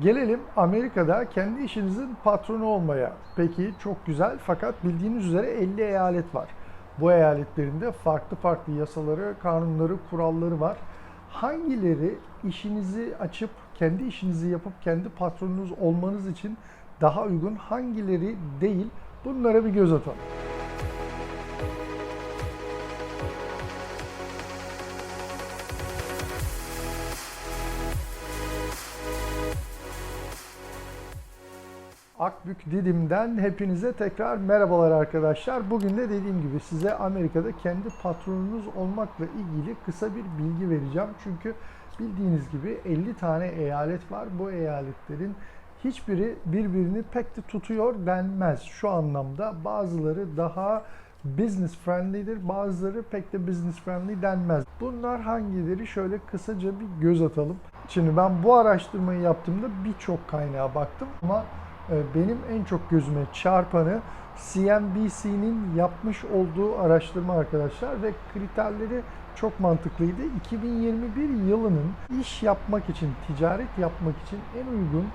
Gelelim Amerika'da kendi işinizin patronu olmaya. Peki çok güzel fakat bildiğiniz üzere 50 eyalet var. Bu eyaletlerinde farklı farklı yasaları, kanunları, kuralları var. Hangileri işinizi açıp kendi işinizi yapıp kendi patronunuz olmanız için daha uygun, hangileri değil? Bunlara bir göz atalım. Akbük Didim'den hepinize tekrar merhabalar arkadaşlar. Bugün de dediğim gibi size Amerika'da kendi patronunuz olmakla ilgili kısa bir bilgi vereceğim. Çünkü bildiğiniz gibi 50 tane eyalet var. Bu eyaletlerin hiçbiri birbirini pek de tutuyor denmez şu anlamda. Bazıları daha business friendly'dir, bazıları pek de business friendly denmez. Bunlar hangileri şöyle kısaca bir göz atalım. Şimdi ben bu araştırmayı yaptığımda birçok kaynağa baktım ama benim en çok gözüme çarpanı CNBC'nin yapmış olduğu araştırma arkadaşlar ve kriterleri çok mantıklıydı. 2021 yılının iş yapmak için, ticaret yapmak için en uygun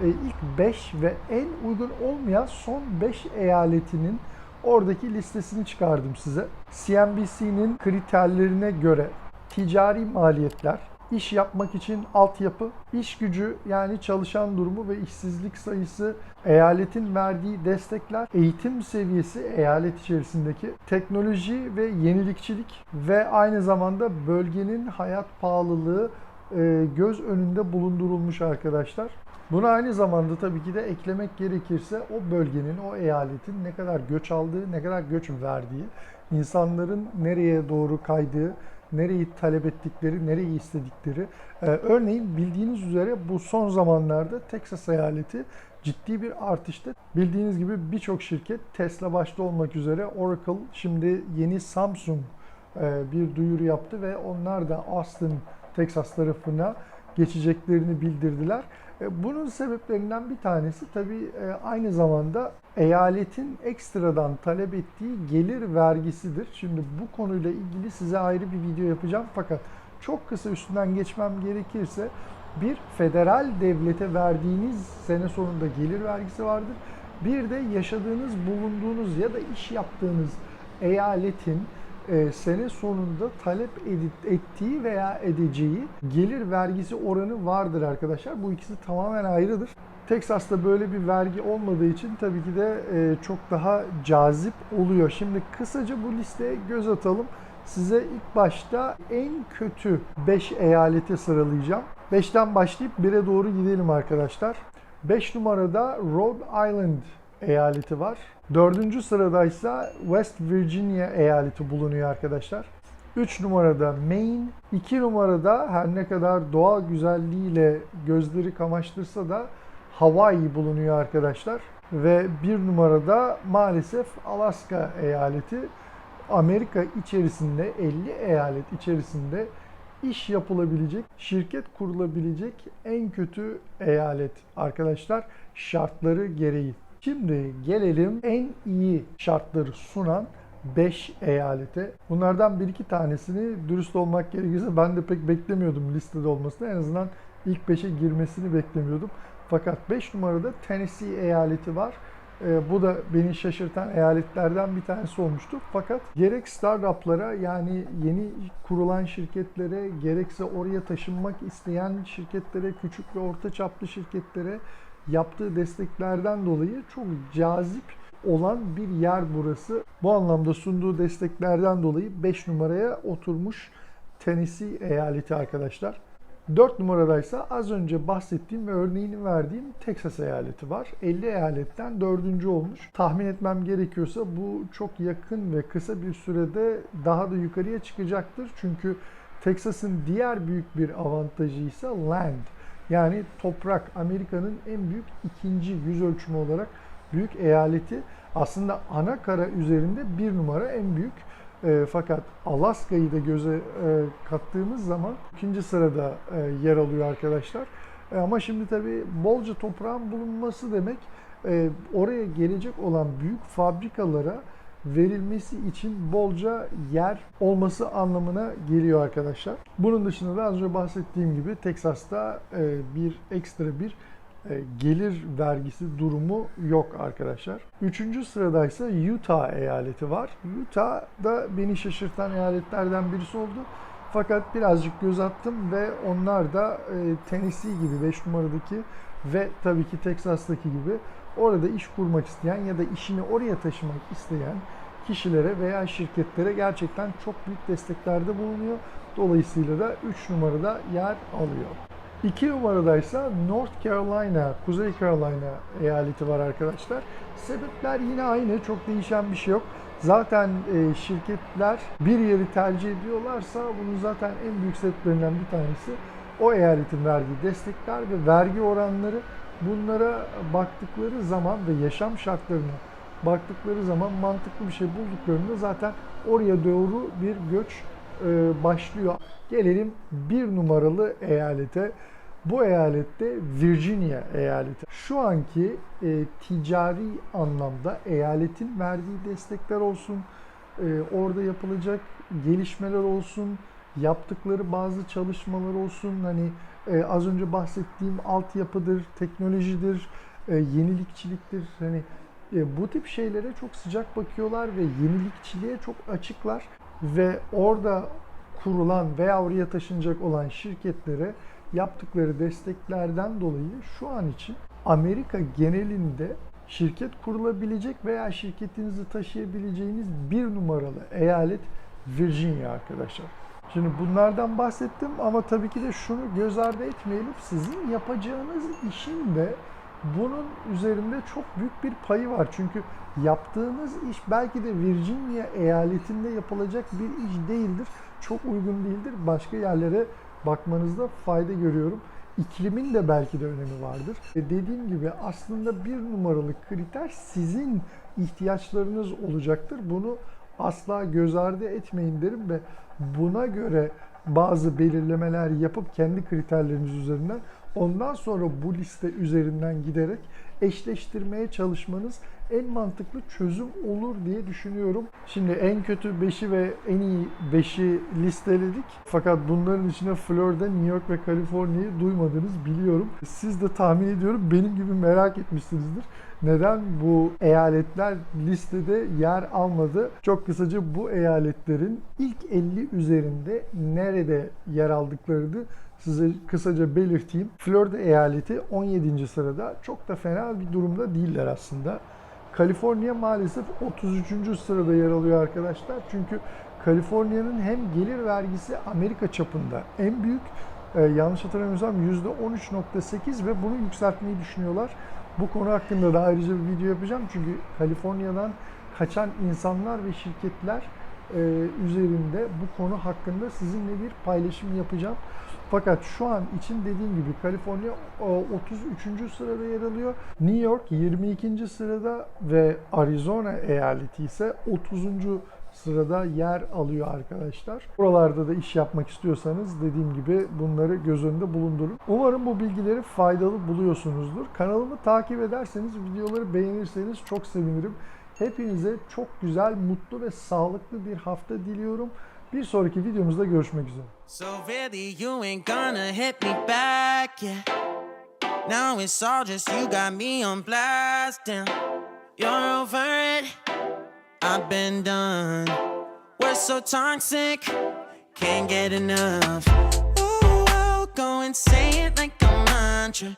e, ilk 5 ve en uygun olmayan son 5 eyaletinin oradaki listesini çıkardım size. CNBC'nin kriterlerine göre ticari maliyetler, iş yapmak için altyapı, iş gücü yani çalışan durumu ve işsizlik sayısı, eyaletin verdiği destekler, eğitim seviyesi eyalet içerisindeki, teknoloji ve yenilikçilik ve aynı zamanda bölgenin hayat pahalılığı e, göz önünde bulundurulmuş arkadaşlar. Buna aynı zamanda tabii ki de eklemek gerekirse o bölgenin, o eyaletin ne kadar göç aldığı, ne kadar göç verdiği, insanların nereye doğru kaydığı, nereyi talep ettikleri, nereyi istedikleri. Ee, örneğin bildiğiniz üzere bu son zamanlarda Texas eyaleti ciddi bir artışta. Bildiğiniz gibi birçok şirket Tesla başta olmak üzere Oracle şimdi yeni Samsung e, bir duyuru yaptı ve onlar da Austin, Texas tarafına geçeceklerini bildirdiler. E, Bunun sebeplerinden bir tanesi tabii e, aynı zamanda eyaletin ekstradan talep ettiği gelir vergisidir. Şimdi bu konuyla ilgili size ayrı bir video yapacağım fakat çok kısa üstünden geçmem gerekirse bir federal devlete verdiğiniz sene sonunda gelir vergisi vardır. Bir de yaşadığınız, bulunduğunuz ya da iş yaptığınız eyaletin e, sene sonunda talep edit, ettiği veya edeceği gelir vergisi oranı vardır arkadaşlar. Bu ikisi tamamen ayrıdır. Texas'ta böyle bir vergi olmadığı için tabii ki de e, çok daha cazip oluyor. Şimdi kısaca bu listeye göz atalım. Size ilk başta en kötü 5 eyaleti sıralayacağım. 5'ten başlayıp 1'e doğru gidelim arkadaşlar. 5 numarada Rhode Island eyaleti var. Dördüncü sıradaysa West Virginia eyaleti bulunuyor arkadaşlar. 3 numarada Maine, 2 numarada her ne kadar doğal güzelliğiyle gözleri kamaştırsa da Hawaii bulunuyor arkadaşlar. Ve bir numarada maalesef Alaska eyaleti. Amerika içerisinde 50 eyalet içerisinde iş yapılabilecek, şirket kurulabilecek en kötü eyalet arkadaşlar şartları gereği. Şimdi gelelim en iyi şartları sunan 5 eyalete. Bunlardan bir iki tanesini dürüst olmak gerekirse ben de pek beklemiyordum listede olmasını. En azından ilk 5'e girmesini beklemiyordum. Fakat 5 numarada Tennessee eyaleti var. Ee, bu da beni şaşırtan eyaletlerden bir tanesi olmuştu. Fakat gerek startuplara yani yeni kurulan şirketlere gerekse oraya taşınmak isteyen şirketlere, küçük ve orta çaplı şirketlere yaptığı desteklerden dolayı çok cazip olan bir yer burası. Bu anlamda sunduğu desteklerden dolayı 5 numaraya oturmuş Tennessee eyaleti arkadaşlar. 4 numaradaysa az önce bahsettiğim ve örneğini verdiğim Texas eyaleti var. 50 eyaletten 4. olmuş. Tahmin etmem gerekiyorsa bu çok yakın ve kısa bir sürede daha da yukarıya çıkacaktır. Çünkü Texas'ın diğer büyük bir avantajı ise land. Yani toprak Amerika'nın en büyük ikinci yüz ölçümü olarak büyük eyaleti. Aslında ana kara üzerinde bir numara en büyük. E, fakat Alaska'yı da göze e, kattığımız zaman ikinci sırada e, yer alıyor arkadaşlar. E, ama şimdi tabii bolca toprağın bulunması demek e, oraya gelecek olan büyük fabrikalara verilmesi için bolca yer olması anlamına geliyor arkadaşlar. Bunun dışında da az önce bahsettiğim gibi Teksas'ta e, bir ekstra bir e, gelir vergisi durumu yok arkadaşlar. Üçüncü sıradaysa Utah eyaleti var. Utah da beni şaşırtan eyaletlerden birisi oldu. Fakat birazcık göz attım ve onlar da e, Tennessee gibi 5 numaradaki ve tabii ki Texas'taki gibi orada iş kurmak isteyen ya da işini oraya taşımak isteyen kişilere veya şirketlere gerçekten çok büyük desteklerde bulunuyor. Dolayısıyla da 3 numarada yer alıyor. 2 numaradaysa North Carolina, Kuzey Carolina eyaleti var arkadaşlar. Sebepler yine aynı, çok değişen bir şey yok. Zaten e, şirketler bir yeri tercih ediyorlarsa bunun zaten en büyük sebeplerinden bir tanesi o eyaletin verdiği destekler ve vergi oranları bunlara baktıkları zaman ve yaşam şartlarına baktıkları zaman mantıklı bir şey bulduklarında zaten oraya doğru bir göç e, başlıyor. Gelelim bir numaralı eyalete. Bu eyalette Virginia eyaleti. Şu anki e, ticari anlamda eyaletin verdiği destekler olsun, e, orada yapılacak gelişmeler olsun, yaptıkları bazı çalışmalar olsun. Hani e, az önce bahsettiğim altyapıdır, teknolojidir, e, yenilikçiliktir. Hani e, bu tip şeylere çok sıcak bakıyorlar ve yenilikçiliğe çok açıklar ve orada kurulan veya oraya taşınacak olan şirketlere yaptıkları desteklerden dolayı şu an için Amerika genelinde şirket kurulabilecek veya şirketinizi taşıyabileceğiniz bir numaralı eyalet Virginia arkadaşlar. Şimdi bunlardan bahsettim ama tabii ki de şunu göz ardı etmeyelim. Sizin yapacağınız işin de bunun üzerinde çok büyük bir payı var. Çünkü yaptığınız iş belki de Virginia eyaletinde yapılacak bir iş değildir. Çok uygun değildir. Başka yerlere bakmanızda fayda görüyorum. İklimin de belki de önemi vardır. E dediğim gibi aslında bir numaralı kriter sizin ihtiyaçlarınız olacaktır. Bunu asla göz ardı etmeyin derim ve buna göre bazı belirlemeler yapıp kendi kriterleriniz üzerinden ondan sonra bu liste üzerinden giderek eşleştirmeye çalışmanız en mantıklı çözüm olur diye düşünüyorum. Şimdi en kötü 5'i ve en iyi 5'i listeledik. Fakat bunların içine Florida, New York ve Kaliforniya'yı duymadınız biliyorum. Siz de tahmin ediyorum benim gibi merak etmişsinizdir. Neden bu eyaletler listede yer almadı? Çok kısaca bu eyaletlerin ilk 50 üzerinde nerede yer aldıklarını size kısaca belirteyim. Florida eyaleti 17. sırada çok da fena bir durumda değiller aslında. Kaliforniya maalesef 33. sırada yer alıyor arkadaşlar. Çünkü Kaliforniya'nın hem gelir vergisi Amerika çapında en büyük, e, yanlış hatırlamıyorsam %13.8 ve bunu yükseltmeyi düşünüyorlar. Bu konu hakkında da ayrıca bir video yapacağım. Çünkü Kaliforniya'dan kaçan insanlar ve şirketler e, üzerinde bu konu hakkında sizinle bir paylaşım yapacağım. Fakat şu an için dediğim gibi Kaliforniya o, 33. sırada yer alıyor. New York 22. sırada ve Arizona eyaleti ise 30. sırada yer alıyor arkadaşlar. Buralarda da iş yapmak istiyorsanız dediğim gibi bunları göz önünde bulundurun. Umarım bu bilgileri faydalı buluyorsunuzdur. Kanalımı takip ederseniz, videoları beğenirseniz çok sevinirim. Hepinize çok güzel, mutlu ve sağlıklı bir hafta diliyorum. Bir sonraki videomuzda görüşmek üzere. So really, you ain't gonna hit me back, yeah. Now it's all just you got me on blast. You're over it, I've been done. We're so toxic, can't get enough. Ooh, I'll go and say it like a mantra.